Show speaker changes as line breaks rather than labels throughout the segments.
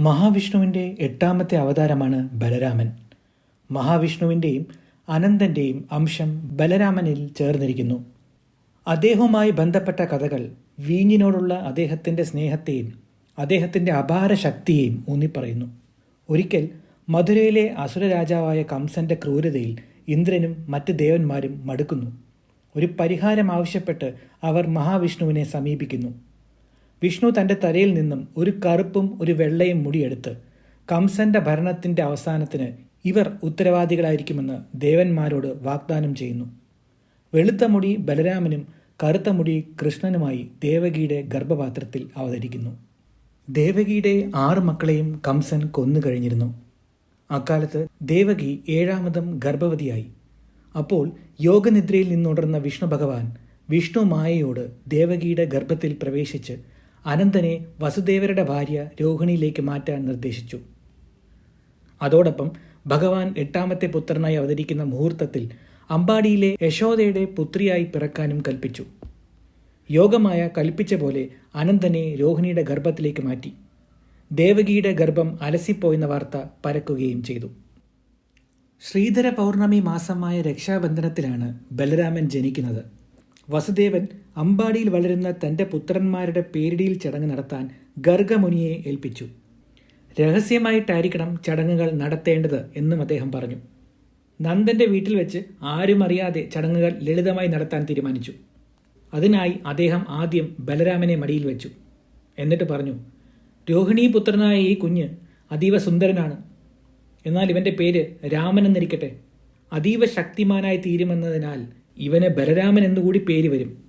മഹാവിഷ്ണുവിന്റെ എട്ടാമത്തെ അവതാരമാണ് ബലരാമൻ. മഹാവിഷ്ണുവിന്റെയും അനന്തന്റെയും അംശം ബലരാമനിൽ ചേർന്നിരിക്കുന്നു. അദ്ദേഹവുമായി ബന്ധപ്പെട്ട കഥകൾ വീഞ്ഞിനോടുള്ള അദ്ദേഹത്തിന്റെ സ്നേഹത്തെയും അദ്ദേഹത്തിന്റെ അപാര ശക്തിയെയും ഊന്നിപ്പറയുന്നു. ഒരിക്കൽ മധുരയിലെ അസുര രാജാവായ കംസന്റെ ക്രൂരതയിൽ ഇന്ദ്രനും മറ്റ് ദേവന്മാരും മടുക്കുന്നു. ഒരു പരിഹാരം ആവശ്യപ്പെട്ട് അവർ മഹാവിഷ്ണുവിനെ സമീപിക്കുന്നു. വിഷ്ണു തന്റെ തലയിൽ നിന്നും ഒരു കറുപ്പും ഒരു വെള്ളയും മുടിയെടുത്ത് കംസന്റെ ഭരണത്തിന്റെ അവസാനത്തിന് ഇവർ ഉത്തരവാദികളായിരിക്കുമെന്ന് ദേവന്മാരോട് വാഗ്ദാനം ചെയ്യുന്നു. വെളുത്ത മുടി ബലരാമനും കറുത്ത മുടി കൃഷ്ണനുമായി ദേവകിയുടെ ഗർഭപാത്രത്തിൽ അവതരിക്കുന്നു. ദേവകിയുടെ ആറ് മക്കളെയും കംസൻ കൊന്നു കഴിഞ്ഞിരുന്നു. അക്കാലത്ത് ദേവകി ഏഴാമതും ഗർഭവതിയായി. അപ്പോൾ യോഗനിദ്രയിൽ നിന്നുണർന്ന വിഷ്ണു ഭഗവാൻ വിഷ്ണു മായയോട് ദേവകിയുടെ ഗർഭത്തിൽ പ്രവേശിച്ച് അനന്തനെ വസുദേവരുടെ ഭാര്യ രോഹിണിയിലേക്ക് മാറ്റാൻ നിർദ്ദേശിച്ചു. അതോടൊപ്പം ഭഗവാൻ എട്ടാമത്തെ പുത്രനായി അവതരിക്കുന്ന മുഹൂർത്തത്തിൽ അമ്പാടിയിലെ യശോദയുടെ പുത്രിയായി പിറക്കാനും കൽപ്പിച്ചു. യോഗമായ കൽപ്പിച്ച പോലെ അനന്തനെ രോഹിണിയുടെ ഗർഭത്തിലേക്ക് മാറ്റി. ദേവകിയുടെ ഗർഭം അലസിപ്പോയെന്ന വാർത്ത പരക്കുകയും ചെയ്തു. ശ്രീധര പൗർണമി മാസമായ രക്ഷാബന്ധനത്തിലാണ് ബലരാമൻ ജനിക്കുന്നത്. വസുദേവൻ അമ്പാടിയിൽ വളരുന്ന തന്റെ പുത്രന്മാരുടെ പേരിടിയിൽ ചടങ്ങ് നടത്താൻ ഗർഗമുനിയെ ഏൽപ്പിച്ചു. രഹസ്യമായിട്ടായിരിക്കണം ചടങ്ങുകൾ നടത്തേണ്ടത് എന്നും അദ്ദേഹം പറഞ്ഞു. നന്ദന്റെ വീട്ടിൽ വെച്ച് ആരും അറിയാതെ ചടങ്ങുകൾ ലളിതമായി നടത്താൻ തീരുമാനിച്ചു. അതിനായി അദ്ദേഹം ആദ്യം ബലരാമനെ മടിയിൽ വെച്ചു. എന്നിട്ട് പറഞ്ഞു രോഹിണി പുത്രനായ ഈ കുഞ്ഞ് അതീവ സുന്ദരനാണ്. എന്നാൽ ഇവന്റെ പേര് രാമൻ എന്നിരിക്കട്ടെ. അതീവ ശക്തിമാനായി തീരുമെന്നതിനാൽ ഇവന് ബലരാമൻ എന്നുകൂടി പേര് വരും.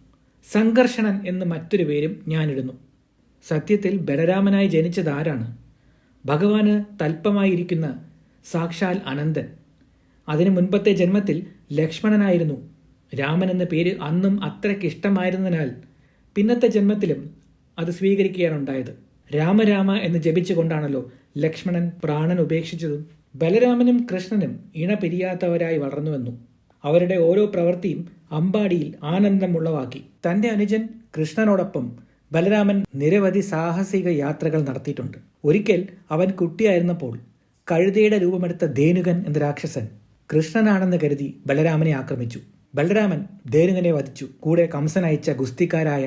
സംഘർഷണൻ എന്ന് മറ്റൊരു പേരും ഞാനിടുന്നു. സത്യത്തിൽ ബലരാമനായി ജനിച്ചത് ആരാണ്? ഭഗവാന് തൽപ്പമായിരിക്കുന്ന സാക്ഷാൽ അനന്തൻ. അതിനു മുൻപത്തെ ജന്മത്തിൽ ലക്ഷ്മണനായിരുന്നു. രാമൻ എന്ന പേര് അന്നും അത്രയ്ക്ക് ഇഷ്ടമായിരുന്നതിനാൽ പിന്നത്തെ ജന്മത്തിലും അത് സ്വീകരിക്കുകയാണുണ്ടായത് രാമരാമ എന്ന് ജപിച്ചുകൊണ്ടാണല്ലോ ലക്ഷ്മണൻ പ്രാണൻ ഉപേക്ഷിച്ചതും ബലരാമനും കൃഷ്ണനും ഇണ പിരിയാത്തവരായി വളർന്നുവെന്നു. അവരുടെ ഓരോ പ്രവൃത്തിയും അമ്പാടിയിൽ ആനന്ദമുള്ളവാക്കി. തന്റെ അനുജൻ കൃഷ്ണനോടൊപ്പം ബലരാമൻ നിരവധി സാഹസിക യാത്രകൾ നടത്തിയിട്ടുണ്ട്. ഒരിക്കൽ അവൻ കുട്ടിയായിരുന്നപ്പോൾ കഴുതയുടെ രൂപമെടുത്ത ധേനുകൻ എന്ന രാക്ഷസൻ കൃഷ്ണനാണെന്ന് കരുതി ബലരാമനെ ആക്രമിച്ചു. ബലരാമൻ ധേനുകനെ വധിച്ചു. കൂടെ കംസൻ അയച്ച ഗുസ്തിക്കാരായ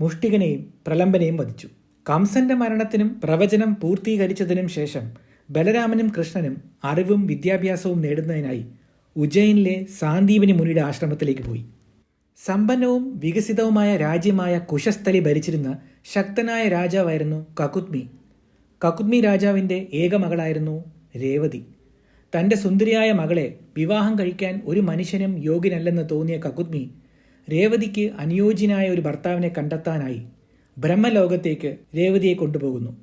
മുഷ്ടികനെയും പ്രലംബനെയും വധിച്ചു. കംസന്റെ മരണത്തിനും പ്രവചനം പൂർത്തീകരിച്ചതിനും ശേഷം ബലരാമനും കൃഷ്ണനും അറിവും വിദ്യാഭ്യാസവും നേടുന്നതിനായി ഉജ്ജയിനിലെ സാന്ദീപനി മുനിയുടെ ആശ്രമത്തിലേക്ക് പോയി. സമ്പന്നവും വികസിതവുമായ രാജ്യമായ കുശസ്ഥലി ഭരിച്ചിരുന്ന ശക്തനായ രാജാവായിരുന്നു കകുത്മി. കകുത്മി രാജാവിന്റെ ഏക മകളായിരുന്നു രേവതി. തന്റെ സുന്ദരിയായ മകളെ വിവാഹം കഴിക്കാൻ ഒരു മനുഷ്യനും യോഗ്യനല്ലെന്ന് തോന്നിയ കകുത്മി രേവതിക്ക് അനുയോജ്യനായ ഒരു ഭർത്താവിനെ കണ്ടെത്താനായി ബ്രഹ്മലോകത്തേക്ക് രേവതിയെ കൊണ്ടുപോകുന്നു.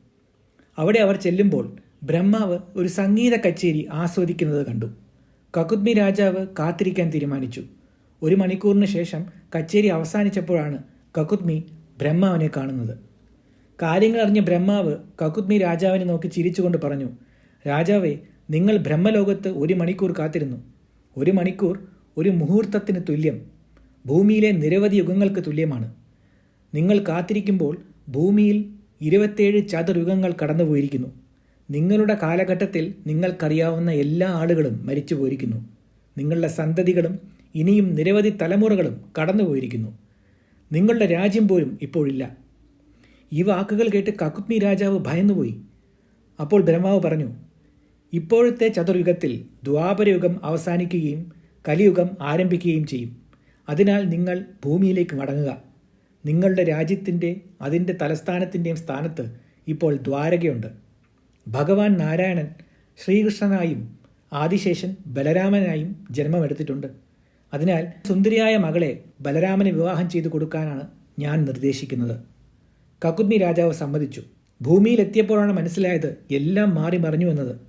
അവിടെ അവർ ചെല്ലുമ്പോൾ ബ്രഹ്മാവ് ഒരു സംഗീത കച്ചേരി ആസ്വദിക്കുന്നത് കണ്ടു. കകുത്മി രാജാവ് കാത്തിരിക്കാൻ തീരുമാനിച്ചു. ഒരു മണിക്കൂറിന് ശേഷം കച്ചേരി അവസാനിച്ചപ്പോഴാണ് കകുത്മി ബ്രഹ്മാവിനെ കാണുന്നത്. കാര്യങ്ങൾ അറിഞ്ഞ ബ്രഹ്മാവ് കകുത്മി രാജാവിനെ നോക്കി ചിരിച്ചുകൊണ്ട് പറഞ്ഞു രാജാവേ നിങ്ങൾ ബ്രഹ്മലോകത്ത് ഒരു മണിക്കൂർ കാത്തിരുന്നു. ഒരു മണിക്കൂർ ഒരു മുഹൂർത്തത്തിന് തുല്യം. ഭൂമിയിലെ നിരവധി യുഗങ്ങൾക്ക് തുല്യമാണ്. നിങ്ങൾ കാത്തിരിക്കുമ്പോൾ ഭൂമിയിൽ ഇരുപത്തേഴ് ചതുർയുഗങ്ങൾ കടന്നുപോയിരിക്കുന്നു. നിങ്ങളുടെ കാലഘട്ടത്തിൽ നിങ്ങൾക്കറിയാവുന്ന എല്ലാ ആളുകളും മരിച്ചു പോയിരിക്കുന്നു നിങ്ങളുടെ സന്തതികളും ഇനിയും നിരവധി തലമുറകളും കടന്നുപോയിരിക്കുന്നു. നിങ്ങളുടെ രാജ്യം പോലും ഇപ്പോഴില്ല. ഈ വാക്കുകൾ കേട്ട് കകുത്മി രാജാവ് ഭയന്നുപോയി. അപ്പോൾ ബ്രഹ്മാവ് പറഞ്ഞു ഇപ്പോഴത്തെ ചതുർയുഗത്തിൽ ദ്വാപരയുഗം അവസാനിക്കുകയും കലിയുഗം ആരംഭിക്കുകയും ചെയ്യും. അതിനാൽ നിങ്ങൾ ഭൂമിയിലേക്ക് മടങ്ങുക. നിങ്ങളുടെ രാജ്യത്തിന്റെ അതിന്റെ തലസ്ഥാനത്തിന്റെയും സ്ഥാനത്ത് ഇപ്പോൾ ദ്വാരകയുണ്ട്. ഭഗവാൻ നാരായണൻ ശ്രീകൃഷ്ണനായും ആദിശേഷൻ ബലരാമനായും ജന്മമെടുത്തിട്ടുണ്ട്. അതിനാൽ സുന്ദരിയായ മകളെ ബലരാമന് വിവാഹം ചെയ്തു കൊടുക്കാനാണ് ഞാൻ നിർദ്ദേശിക്കുന്നത്. കകുദ്മി രാജാവ് സമ്മതിച്ചു. ഭൂമിയിലെത്തിയപ്പോഴാണ് മനസ്സിലായത് എല്ലാം മാറി മറിഞ്ഞു എന്നത്.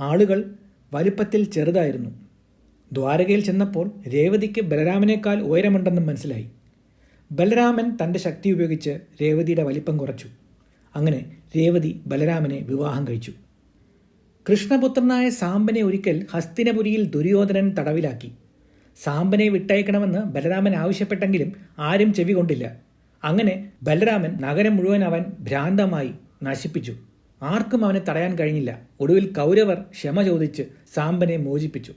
ആളുകൾ വലുപ്പത്തിൽ ചെറുതായിരുന്നു. ദ്വാരകയിൽ ചെന്നപ്പോൾ രേവതിക്ക് ബലരാമനേക്കാൾ ഉയരമുണ്ടെന്നും മനസ്സിലായി. ബലരാമൻ തന്റെ ശക്തി ഉപയോഗിച്ച് രേവതിയുടെ വലിപ്പം കുറച്ചു. അങ്ങനെ രേവതി ബലരാമനെ വിവാഹം കഴിച്ചു. കൃഷ്ണപുത്രനായ സാമ്പനെ ഒരിക്കൽ ഹസ്തിനപുരിയിൽ ദുര്യോധനൻ തടവിലാക്കി. സാമ്പനെ വിട്ടയക്കണമെന്ന് ബലരാമൻ ആവശ്യപ്പെട്ടെങ്കിലും ആരും ചെവി കൊണ്ടില്ല. അങ്ങനെ ബലരാമൻ നഗരം മുഴുവൻ അവൻ ഭ്രാന്തമായി നശിപ്പിച്ചു. ആർക്കും അവനെ തടയാൻ കഴിഞ്ഞില്ല. ഒടുവിൽ കൗരവർ ക്ഷമ ചോദിച്ച് സാമ്പനെ മോചിപ്പിച്ചു.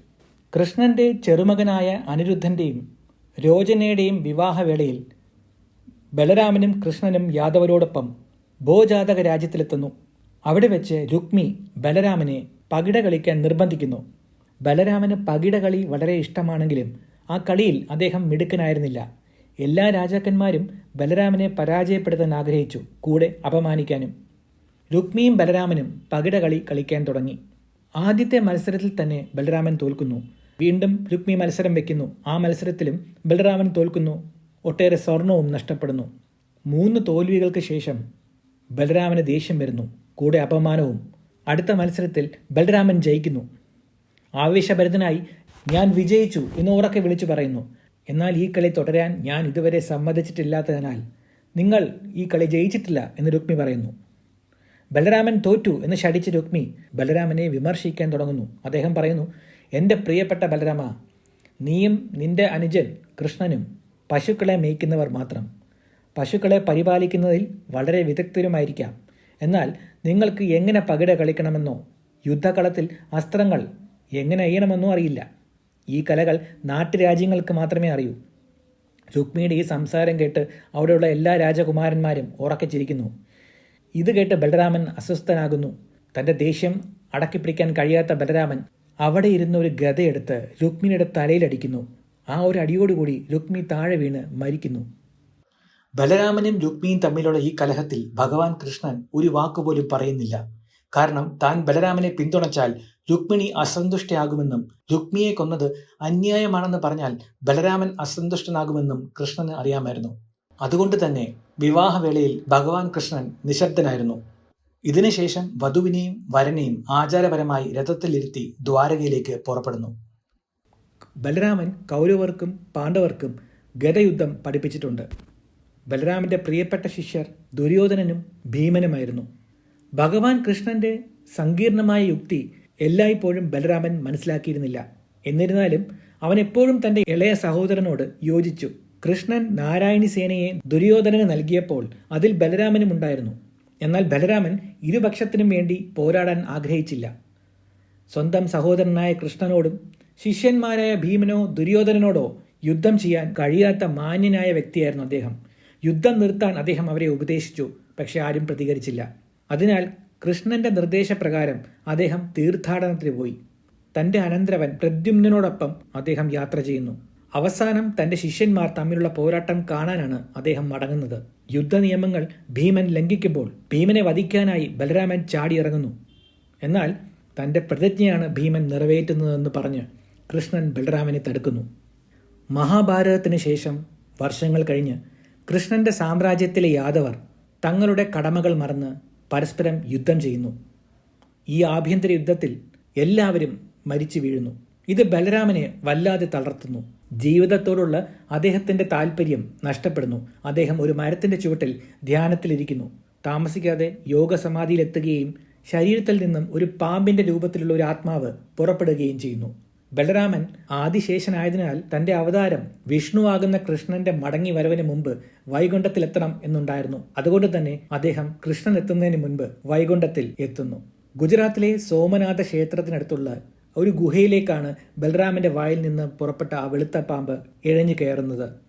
കൃഷ്ണന്റെ ചെറുമകനായ അനിരുദ്ധന്റെയും രോചനയുടെയും വിവാഹവേളയിൽ ബലരാമനും കൃഷ്ണനും യാദവരോടൊപ്പം ഭോജാതക രാജ്യത്തിലെത്തുന്നു. അവിടെ വെച്ച് രുക്മി ബലരാമനെ പകിട കളിക്കാൻ നിർബന്ധിക്കുന്നു. ബലരാമന് പകിട കളി വളരെ ഇഷ്ടമാണെങ്കിലും ആ കളിയിൽ അദ്ദേഹം മിടുക്കനായിരുന്നില്ല. എല്ലാ രാജാക്കന്മാരും ബലരാമനെ പരാജയപ്പെടുത്താൻ ആഗ്രഹിച്ചു കൂടെ അപമാനിക്കാനും. രുക്മിയും ബലരാമനും പകിട കളി കളിക്കാൻ തുടങ്ങി. ആദ്യത്തെ മത്സരത്തിൽ തന്നെ ബലരാമൻ തോൽക്കുന്നു. വീണ്ടും രുക്മി മത്സരം വെക്കുന്നു. ആ മത്സരത്തിലും ബലരാമൻ തോൽക്കുന്നു. ഒട്ടേറെ സ്വർണവും നഷ്ടപ്പെടുന്നു. മൂന്ന് തോൽവികൾക്ക് ശേഷം ബലരാമന് ദേഷ്യം വരുന്നു. കൂടെ അപമാനവും. അടുത്ത മത്സരത്തിൽ ബലരാമൻ ജയിക്കുന്നു. ആവേശഭരിതനായി ഞാൻ വിജയിച്ചു എന്ന് ഉറക്കെ വിളിച്ചു പറയുന്നു. എന്നാൽ ഈ കളി തുടരാൻ ഞാൻ ഇതുവരെ സമ്മതിച്ചിട്ടില്ലാത്തതിനാൽ നിങ്ങൾ ഈ കളി ജയിച്ചിട്ടില്ല എന്ന് രുക്മി പറയുന്നു. ബലരാമൻ തോറ്റു എന്ന് ശടിച്ച രുക്മി ബലരാമനെ വിമർശിക്കാൻ തുടങ്ങുന്നു. അദ്ദേഹം പറയുന്നു എന്റെ പ്രിയപ്പെട്ട ബലരാമ നീയും നിന്റെ അനുജൻ കൃഷ്ണനും പശുക്കളെ മേയ്ക്കുന്നവർ മാത്രം. പശുക്കളെ പരിപാലിക്കുന്നതിൽ വളരെ വിദഗ്ധരുമായിരിക്കാം. എന്നാൽ നിങ്ങൾക്ക് എങ്ങനെ പകിട കളിക്കണമെന്നോ യുദ്ധകളത്തിൽ അസ്ത്രങ്ങൾ എങ്ങനെ അയ്യണമെന്നോ അറിയില്ല. ഈ കലകൾ നാട്ടുരാജ്യങ്ങൾക്ക് മാത്രമേ അറിയൂ. രുക്മിയുടെ ഈ സംസാരം കേട്ട് അവിടെയുള്ള എല്ലാ രാജകുമാരന്മാരും ഉറക്കിച്ചിരിക്കുന്നു. ഇത് കേട്ട് ബലരാമൻ അസ്വസ്ഥനാകുന്നു. തന്റെ ദേഷ്യം അടക്കിപ്പിടിക്കാൻ കഴിയാത്ത ബലരാമൻ അവിടെ ഇരുന്ന ഒരു ഗതയെടുത്ത് രുക്മിണിയുടെ തലയിലടിക്കുന്നു ആ ഒരു അടിയോടുകൂടി രുക്മി താഴെ വീണ് മരിക്കുന്നു. ബലരാമനും രുക്മിയും തമ്മിലുള്ള ഈ കലഹത്തിൽ ഭഗവാൻ കൃഷ്ണൻ ഒരു വാക്കുപോലും പറയുന്നില്ല. കാരണം താൻ ബലരാമനെ പിന്തുണച്ചാൽ രുക്മിണി അസന്തുഷ്ടയാകുമെന്നും രുക്മിയെ കൊന്നത് അന്യായമാണെന്ന് പറഞ്ഞാൽ ബലരാമൻ അസന്തുഷ്ടനാകുമെന്നും കൃഷ്ണന് അറിയാമായിരുന്നു. അതുകൊണ്ട് തന്നെ വിവാഹവേളയിൽ ഭഗവാൻ കൃഷ്ണൻ നിശബ്ദനായിരുന്നു. ഇതിനുശേഷം വധുവിനെയും വരനെയും ആചാരപരമായി രഥത്തിലിരുത്തി ദ്വാരകയിലേക്ക് പുറപ്പെടുന്നു. ബലരാമൻ കൗരവർക്കും പാണ്ഡവർക്കും ഗതയുദ്ധം പഠിപ്പിച്ചിട്ടുണ്ട്. ബലരാമന്റെ പ്രിയപ്പെട്ട ശിഷ്യർ ദുര്യോധനനും ഭീമനുമായിരുന്നു. ഭഗവാൻ കൃഷ്ണന്റെ സങ്കീർണമായ യുക്തി എല്ലായ്പ്പോഴും ബലരാമൻ മനസ്സിലാക്കിയിരുന്നില്ല. എന്നിരുന്നാലും അവൻ എപ്പോഴും തന്റെ ഇളയ സഹോദരനോട് യോജിച്ചു. കൃഷ്ണൻ നാരായണി സേനയെ ദുര്യോധനന് നൽകിയപ്പോൾ അതിൽ ബലരാമനും ഉണ്ടായിരുന്നു. എന്നാൽ ബലരാമൻ ഇരുപക്ഷത്തിനും വേണ്ടി പോരാടാൻ ആഗ്രഹിച്ചില്ല. സ്വന്തം സഹോദരനായ കൃഷ്ണനോടും ശിഷ്യന്മാരായ ഭീമനോ ദുര്യോധനനോടോ യുദ്ധം ചെയ്യാൻ കഴിയാത്ത മാന്യനായ വ്യക്തിയായിരുന്നു അദ്ദേഹം. യുദ്ധം നിർത്താൻ അദ്ദേഹം അവരെ ഉപദേശിച്ചു പക്ഷെ ആരും പ്രതികരിച്ചില്ല. അതിനാൽ കൃഷ്ണന്റെ നിർദ്ദേശപ്രകാരം അദ്ദേഹം തീർത്ഥാടനത്തിന് പോയി. തന്റെ അനന്തരവൻ പ്രദ്യുമ്നോടൊപ്പം അദ്ദേഹം യാത്ര ചെയ്യുന്നു. അവസാനം തന്റെ ശിഷ്യന്മാർ തമ്മിലുള്ള പോരാട്ടം കാണാനാണ് അദ്ദേഹം മടങ്ങുന്നത്. യുദ്ധ നിയമങ്ങൾ ഭീമൻ ലംഘിക്കുമ്പോൾ ഭീമനെ വധിക്കാനായി ബലരാമൻ ചാടിയിറങ്ങുന്നു. എന്നാൽ തന്റെ പ്രതിജ്ഞയാണ് ഭീമൻ നിറവേറ്റുന്നതെന്ന് പറഞ്ഞ് കൃഷ്ണൻ ബലരാമനെ തടുക്കുന്നു. മഹാഭാരതത്തിന് ശേഷം വർഷങ്ങൾ കഴിഞ്ഞ് കൃഷ്ണന്റെ സാമ്രാജ്യത്തിലെ യാദവർ തങ്ങളുടെ കടമകൾ മറന്ന് പരസ്പരം യുദ്ധം ചെയ്യുന്നു. ഈ ആഭ്യന്തര യുദ്ധത്തിൽ എല്ലാവരും മരിച്ചു വീഴുന്നു. ഇത് ബലരാമനെ വല്ലാതെ തളർത്തുന്നു. ജീവിതത്തോടുള്ള അദ്ദേഹത്തിന്റെ താല്പര്യം നഷ്ടപ്പെടുന്നു. അദ്ദേഹം ഒരു മരത്തിന്റെ ചുവട്ടിൽ ധ്യാനത്തിലിരിക്കുന്നു. താമസിക്കാതെ യോഗസമാധിയിലെത്തുകയും ശരീരത്തിൽ നിന്നും ഒരു പാമ്പിന്റെ രൂപത്തിലുള്ള ഒരു ആത്മാവ് പുറപ്പെടുകയും ചെയ്യുന്നു. ബലരാമൻ ആദിശേഷനായതിനാൽ തന്റെ അവതാരം വിഷ്ണുവാകുന്ന കൃഷ്ണന്റെ മടങ്ങി വരവിന് മുമ്പ് വൈകുണ്ഠത്തിലെത്തണം എന്നുണ്ടായിരുന്നു. അതുകൊണ്ട് തന്നെ അദ്ദേഹം കൃഷ്ണൻ എത്തുന്നതിന് മുൻപ് വൈകുണ്ഠത്തിൽ എത്തുന്നു. ഗുജറാത്തിലെ സോമനാഥ ക്ഷേത്രത്തിനടുത്തുള്ള ഒരു ഗുഹയിലേക്കാണ് ബലരാമന്റെ വായിൽ നിന്ന് പുറപ്പെട്ട ആ വെളുത്ത പാമ്പ് ഇഴഞ്ഞു കയറുന്നത്.